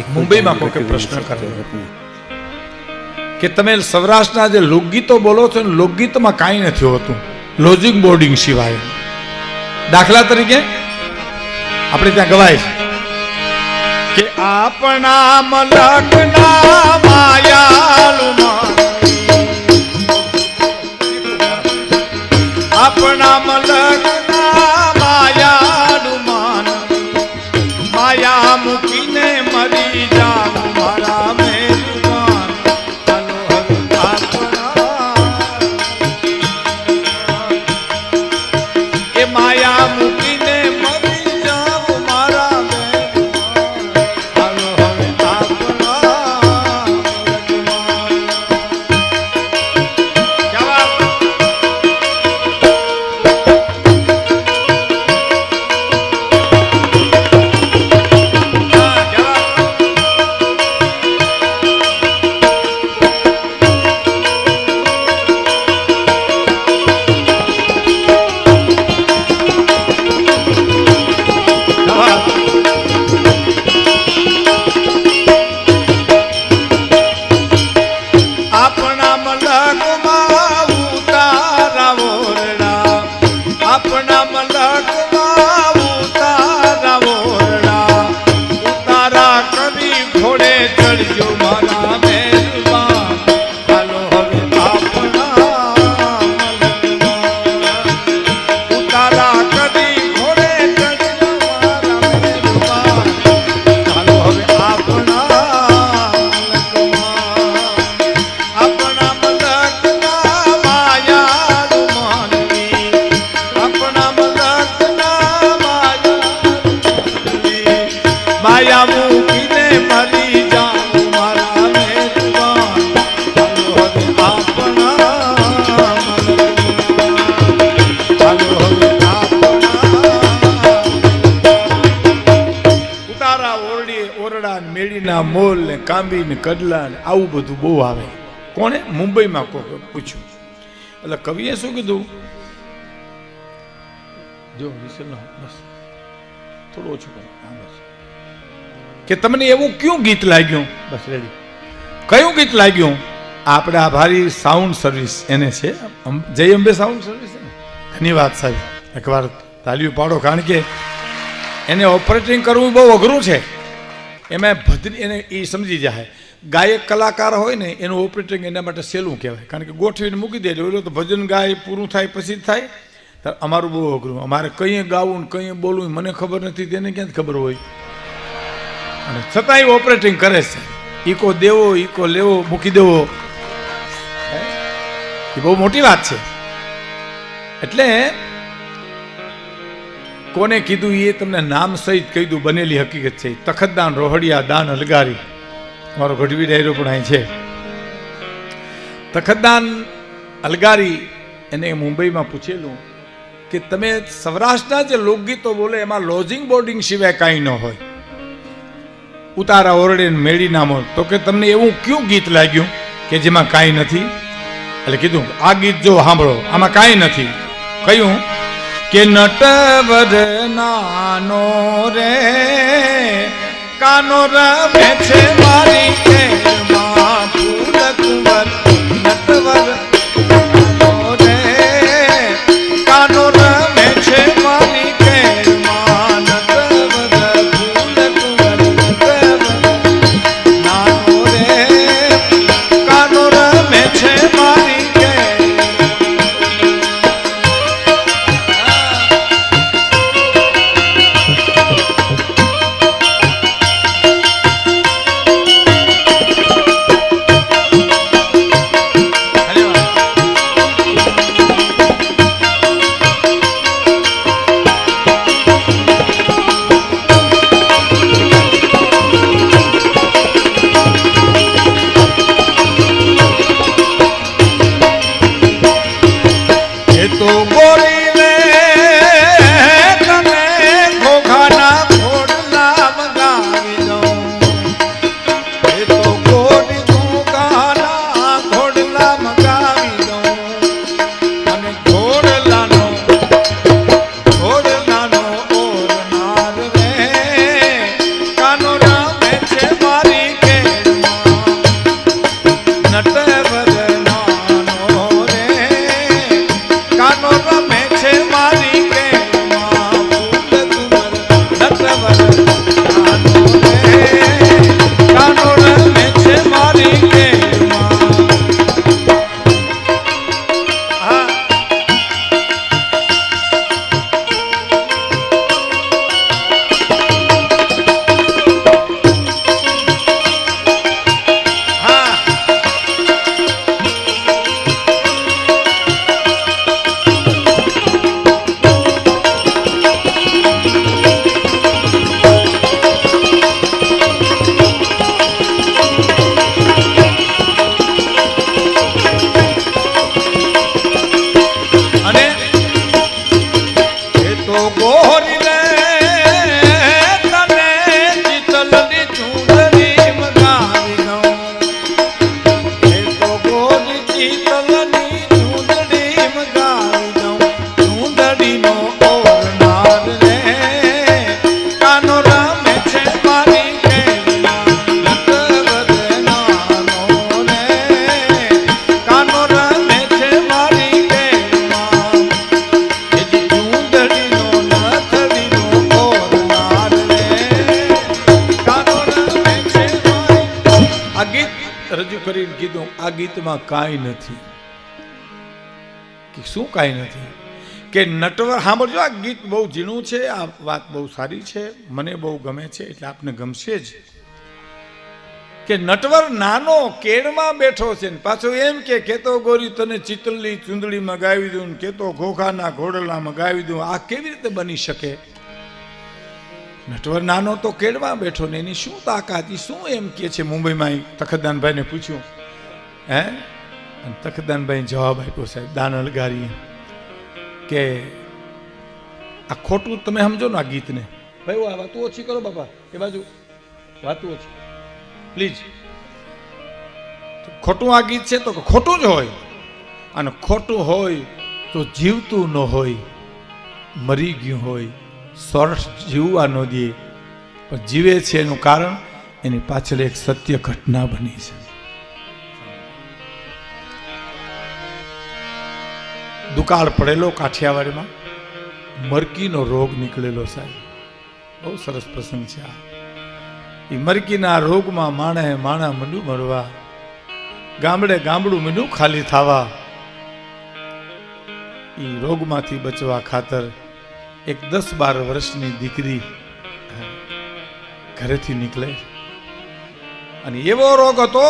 મુંબઈમાં કોઈ પ્રશ્ન કરે કે તમે સૌરાષ્ટ્રના જે લોકગીતો બોલો છો ને લોકગીતમાં કાંઈ નથી હોતું. લોજિંગ બોર્ડિંગ સિવાય. દાખલા તરીકે આપણે ત્યાં ગવાય છે. કે આપણા મલકના માયાલુમાં ઉતારા ઓરડી ને મેળીના મોલ ને કાંબી ને કડલા ને આવું બધું બહુ આવે. કોણે મુંબઈમાં કોઈ પૂછ્યું? એટલે કવિએ શું કીધું? જો બસ. થોડું ઓછું કરો. હા બસ. કે તમને એવું કયું ગીત લાગ્યું? બસ રેડી કયું ગીત લાગ્યું? આપણે આભારી સાઉન્ડ સર્વિસ એને છે. જય અંબે સાઉન્ડ સર્વિસ છે ને ધન્યવાદ સાહેબ. એકવાર તાલીઓ પાડો કારણ કે એને ઓપરેટિંગ કરવું બહુ અઘરું છે. એમાં ભદ્રી એને એ સમજી જાય. ગાયક કલાકાર હોય ને, એનું ઓપરેટિંગ એના માટે સહેલું કહેવાય. કારણ કે ગોઠવીને મૂકી દે, એટલે તો ભજન ગાય, પૂરું થાય, પછી જ થાય. અમારું બહુ અઘરું. અમારે કંઈ ગાવું ને કંઈ બોલવું મને ખબર નથી, તેને ક્યાંથી ખબર હોય. અને છતાંય ઓપરેટિંગ કરે છે. ઈકો દેવો ઈકો લેવો, મૂકી દેવો? એ બહુ મોટી વાત છે. એટલે કોને કીધું એ તમને નામ સહિત કહી દઉં, બનેલી હકીકત છે. તખતદાન, રોહડિયા, દાન, અલગારી. મારો ગઢવી ડાયરો પણ અહીં છે. તખતદાન, અલગારી એને મુંબઈમાં પૂછેલું કે તમે સૌરાષ્ટ્રના જે લોકગીતો બોલે એમાં લોજિંગ બોર્ડિંગ સિવાય કાંઈ ન હોય. ઉતારા ઓરડે મેળી નામો. તો કે તમને એવું કયું ગીત લાગ્યું કે જેમાં કાંઈ નથી? એટલે કીધું, આ ગીત જો સાંભળો, આમાં કાંઈ નથી. કયું? કે નટવર નાનો રે કાનો રમે છે મારી આ ગીતમાં કાંઈ નથી. કે શું કાંઈ નથી? કે નટવર, સાંભળજો, આ ગીત બહુ ઝીણું છે, આ વાત બહુ સારી છે, મને બહુ ગમે છે, એટલે આપને ગમશે જ. કે નટવર નાનો કેળમાં બેઠો છે ને, પાછો એમ કે કેતો ગોરી તને ચિતલની ચુંદડી મગાવી દઉં કેતો ઘોઘાના ઘોડલા મગાવી દઉં. આ કેવી રીતે બની શકે? નટવર નાનો તો કેળમાં બેઠો ને, એની શું તાકાત? શું એમ કે છે? મુંબઈમાં તખતદાનભાઈને પૂછ્યું. હે? અને તખદાનભાઈ જવાબ આપ્યો સાહેબ દાન અલગારીએ કે આ ખોટું તમે સમજો ને આ ગીતને. ભાઈ આ વાતું ઓછી કરો બાપા એ બાજુ. વાતું ઓછી. પ્લીઝ. ખોટું આ ગીત છે તો ખોટું જ હોય. અને ખોટું હોય તો જીવતું ન હોય મરી ગયું હોય સ્વર્ષ જીવવા ન દે. પણ જીવે છે એનું કારણ એની પાછળ એક સત્ય ઘટના બની છે. દુકાળ પડેલો કાઠિયાવાડીમાં. મરકીનો રોગ નીકળેલો સાહેબ. બહુ સરસ પ્રસંગ છે આ. એ મરકીના રોગમાં માણે માણા મંડું મળવા, ગામડે ગામડું મીંડું ખાલી થવા. એ રોગમાંથી બચવા ખાતર એક દસ બાર વર્ષની દીકરી ઘરેથી નીકળે. અને એવો રોગ હતો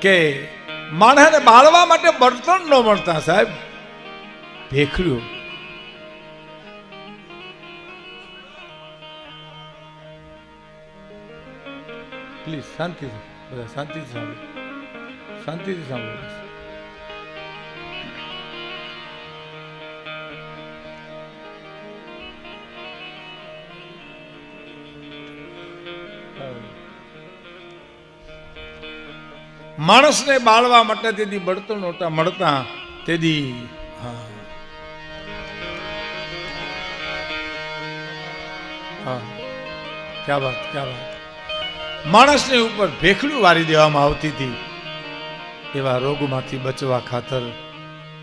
કે માણસને બાળવા માટે બળતણ ન મળતા, સાહેબ. ભેખડ્યું. પ્લીઝ, શાંતિથી, બધા શાંતિથી સાંભળો. શાંતિથી સાંભળો. માણસને બાળવા માટે તેથી બળતણ નહોતા મળતા, તેથી, હા. હા. ક્યાં વાત ક્યાં વાત. માણસને ઉપર ભેખડું વારી દેવામાં આવતી હતી. એવા રોગમાંથી બચવા ખાતર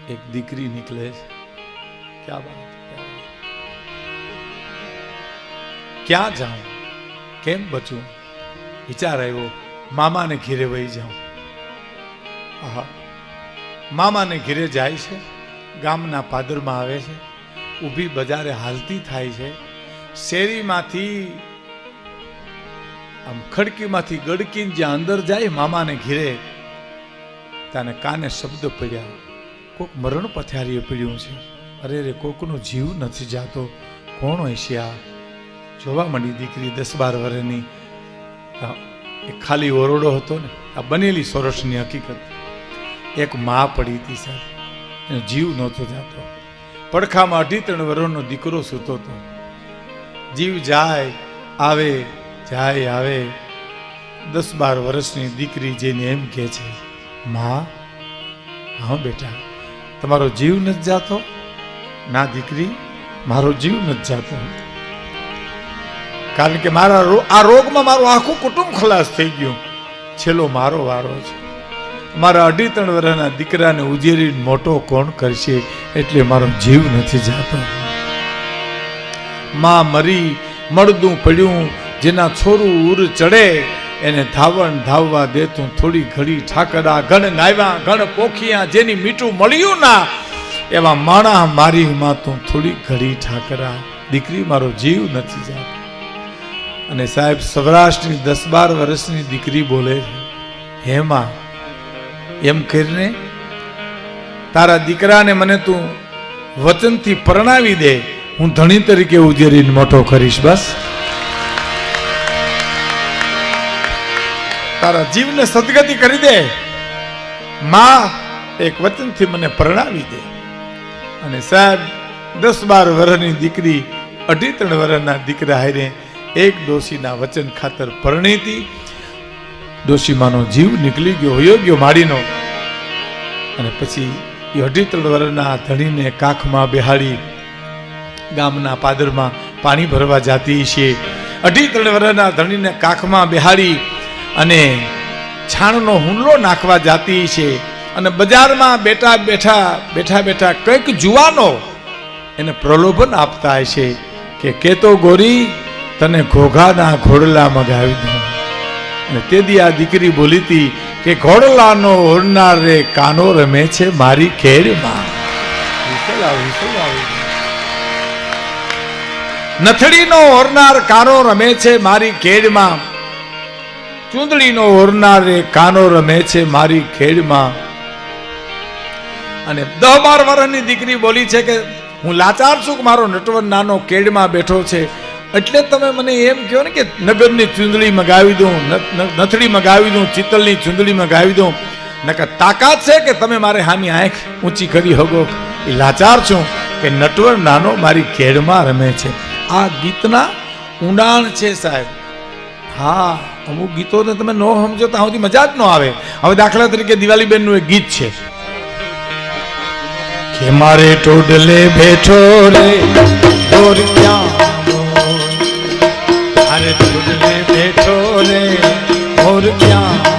એક દીકરી નીકળે છે. ક્યાં વાત. ક્યાં જાઉં? કેમ બચું? વિચાર આવ્યો, મામાને ઘેરે વહી જાઉં. મામાને ઘેરે જાય છે, ગામના પાદરમાં આવે છે, ઊભી બજારે હાલતી થાય છે. શેરીમાંથી, આમ ખડકીમાંથી ગડકીને જ્યાં અંદર જાય મામાને ઘેરે, તાને કાને શબ્દ પડ્યા. કોક મરણ પથારીએ પીડ્યું છે. અરે રે, કોકનો જીવ નથી જાતો. કોણ હોય જોવા મળી દીકરી દસ બાર વર્ષની એ ખાલી ઓરડો હતો ને. આ બનેલી સોરઠની હકીકત. એક મા પડી હતી સાહેબ. એનો જીવ નહોતો જતો. પડખામાં અઢી ત્રણ વર્ષનો દીકરો સૂતો હતો. જીવ જાય, આવે જાય, આવે. દસ બાર વર્ષની દીકરી જેને એમ કહે છે, મા, હા બેટા, તમારો જીવ નથી જાતો? ના દીકરી, મારો જીવ નથી જાતો. કારણ કે મારા આ રોગમાં મારું આખું કુટુંબ ખલાસ થઈ ગયું. છેલ્લો મારો વારો છે. મારા અઢી ત્રણ વર્ષના દીકરાને ઉજેરી મોટો કોણ કરશે એટલે મારો જીવ નથી જાતો. માં મરી, મળદું પડ્યું, જેના છોરું ઉર ચડે, એને ધાવણ ધાવવા દેતું થોડી ઘડી ઠાકરા, ગણ ગાવ્યા ગણ પોખિયા જેની મીઠું મળ્યું ના, એવા માણા મારી માતું થોડી ઘડી ઠાકરા. દીકરી મારો જીવ નથી જાતો. અને સાહેબ સૌરાષ્ટ્રની દસ બાર વર્ષની દીકરી બોલે છે હેમાં એમ કરીને તારા દીકરાને મને તું વચનથી પરણાવી દે, હું ધણી તરીકે ઉજેરીને મોટો કરીશ બસ. તારા જીવને સદગતિ કરી દે. માં એક વચનથી મને પરણાવી દે. અને સાહેબ, દસ બાર વર્ષની દીકરી, અઢી ત્રણ વર્ષના દીકરા હારે એક ડોશીના વચન ખાતર પરણીતી ડોશીમાનો જીવ નીકળી ગયો અયોગ્ય ગયો માડીનો. અને પછી એ અઢી ત્રણ વર્ષના ધણીને કાખમાં બેહાડી ગામના પાદરમાં પાણી ભરવા જાતી છે. અઢી ત્રણ વર્ષના ધણીને કાખમાં બેહાડી અને છાણનો હુંડલો નાખવા જાતી છે. અને બજારમાં બેઠા બેઠા બેઠા બેઠા કંઈક જુવાનો એને પ્રલોભન આપતા હશે કે કેતો ગોરી, તને ઘોઘાના ઘોડલા મગાવી દઉં. ને તેથી આ દીકરી બોલી હતી કે ઘોડલાનો ઓરનાર રે કાનો રમે છે મારી ખેડમાં. નથડીનો ઓરનાર કાનો રમે છે મારી ખેડમાં. ચૂંદડીનો ઓરનાર રે કાનો રમે છે મારી ખેડમાં. અને દહ બાર વર્ષની દીકરી બોલી છે કે હું લાચાર છું કે મારો નટવર નાનો કેડમાં બેઠો છે. એટલે તમે મને એમ કહો ને કે નગરની ચૂંદડી મગાવી દઉં નથડી મગાવી દઉં, ચિત્તલની ચૂંદડી મગાવી દઉં. નકર તાકાત છે કે તમે મારે હામી આંખ ઊંચી કરી હગો એ લાચાર છું કે નટવર નાનો મારી ખેડમાં રમે છે. આ ગીતના ઊંડાણ છે સાહેબ. હા, અમુક ગીતોને તમે ન સમજો તો સુધી મજા જ ન આવે. હવે દાખલા તરીકે દિવાળીબેનનું એક ગીત છે. કે મારે ટોડલે બેઠો રે દોર ક્યાં ટોડલે બેઠો રે. મોર ક્યાં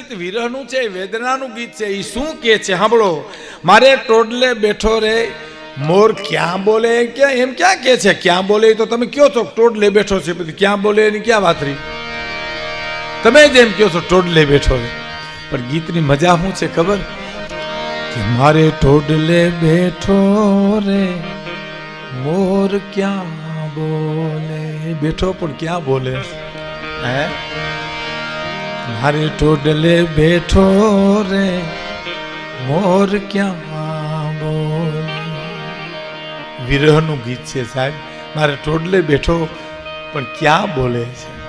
ગીત વિરહનું છે વેદનાનું ગીત છે, એ શું કે છે? સાંભળો. મારે ટોડલે બેઠો રે, મોર ક્યાં બોલે, ક્યાં, એમ ક્યાં કે છે? ક્યાં બોલે તો તમે કયો છો, ટોડલે બેઠો છે. પછી ક્યાં બોલે એની ક્યાં વાત રહી? તમે જ એમ કહો છો, ટોડલે બેઠો રે. પણ ગીતની મજા શું છે ખબર? કે મારે ટોડલે બેઠો રે, મોર ક્યાં બોલે? બેઠો પણ ક્યાં બોલે? હે? મારે ટોડલે બેઠો રે, મોર ક્યાં બોલે? વિરહનું ગીત છે સાહેબ, મારે ટોડલે બેઠો, પણ ક્યાં બોલે છે?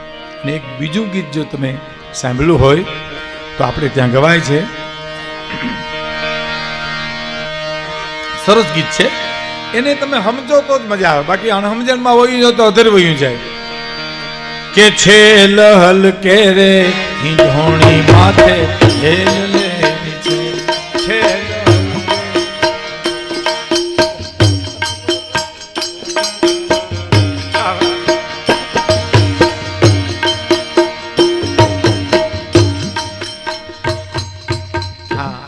અને એક બીજું ગીત જો તમે સાંભળ્યું હોય, તો આપણે ત્યાં ગવાય છે. સરસ ગીત છે. એને તમે સમજો તો જ મજા આવે. બાકી અણસમજણમાં વયું તો અધર વયું જાય. કે છે લહલ કે રે હિંધોણી માથે હેલ લે છે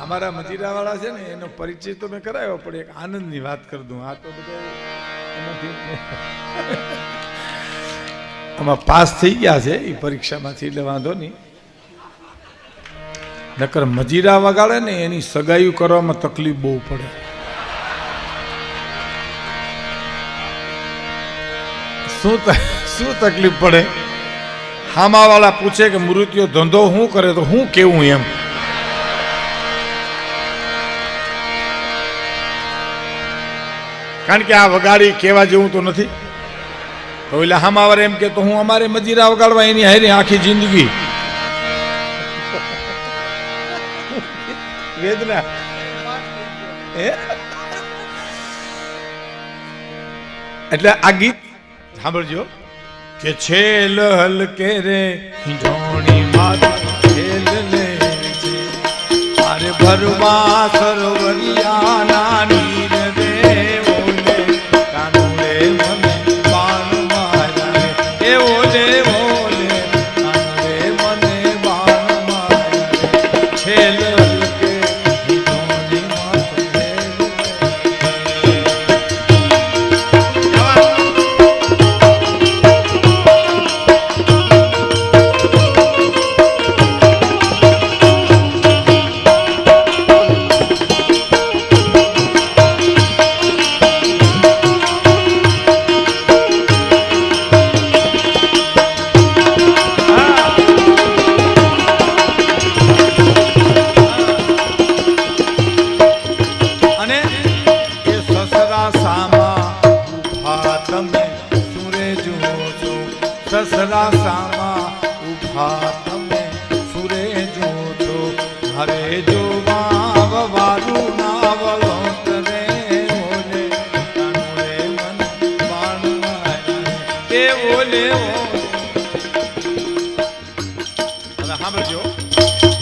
અમારા મજીરા છે ને, એનો પરિચય તો મેં કરાયો પણ એક આનંદની વાત કરી દઉં. આ તો બધા આમાં પાસ થઈ ગયા છે એ પરીક્ષામાંથી, એટલે વાંધો નહીં. નકર મજીરા વગાડે ને એની સગાઈઓ કરવામાં તકલીફ બહુ પડે. શું શું તકલીફ પડે? હામાવાળા પૂછે કે મૃત્યુ ધંધો શું કરે તો હું કેવું એમ? કારણ કે આ વગાડી કહેવા જેવું તો નથી. તો એટલે હામાવાર એમ કે તો હું અમારે મજીરા વગાડવા એની હારી આખી જિંદગી વેદના? એટલે આ ગીત સાંભળજો. કે છે લહલ કે રે ઢોણી માત છેલ લે છે. મારે ભરવા સરોવરિયા નાની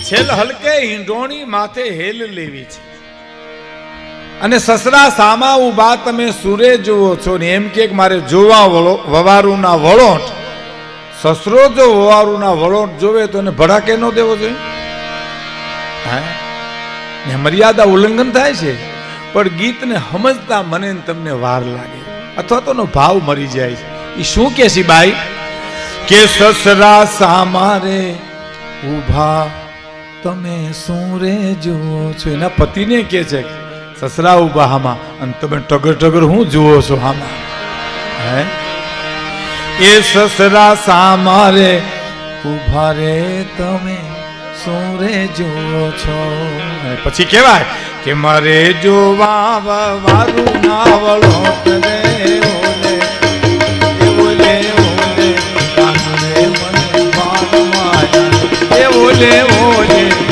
છેલ હલકે હિંડોણી માથે હેલ લેવી છે. અને સસરા સામા ઊભા તમે સુરે જુઓ છો ને એમ કે મારે જોવા વળો, વવારુના વળોટ સસરો જો વવારુના વળોટ જોવે તો એને ભડાકે ન દેવો જોઈએ? ને મર્યાદા ઉલ્લંઘન થાય છે, પણ ગીતને સમજતા મને તમને વાર લાગે. અથવા તો ભાવ મરી જાય છે. એ શું કે છે બાઈ? કે સસરા સામારે ઊભા તમે શું રે જુઓ છો? એના પતિને કે છે સસરા ઊભા હામાં, અને તમે ટગર ટગર હું જુઓ છો હામાં? હે? એ સસરા સામારે ઊભા રે તમે શું રે જુઓ છો. પછી કહેવાય કે મારે જોવા વારું નાવળો ઓલે ઓલે.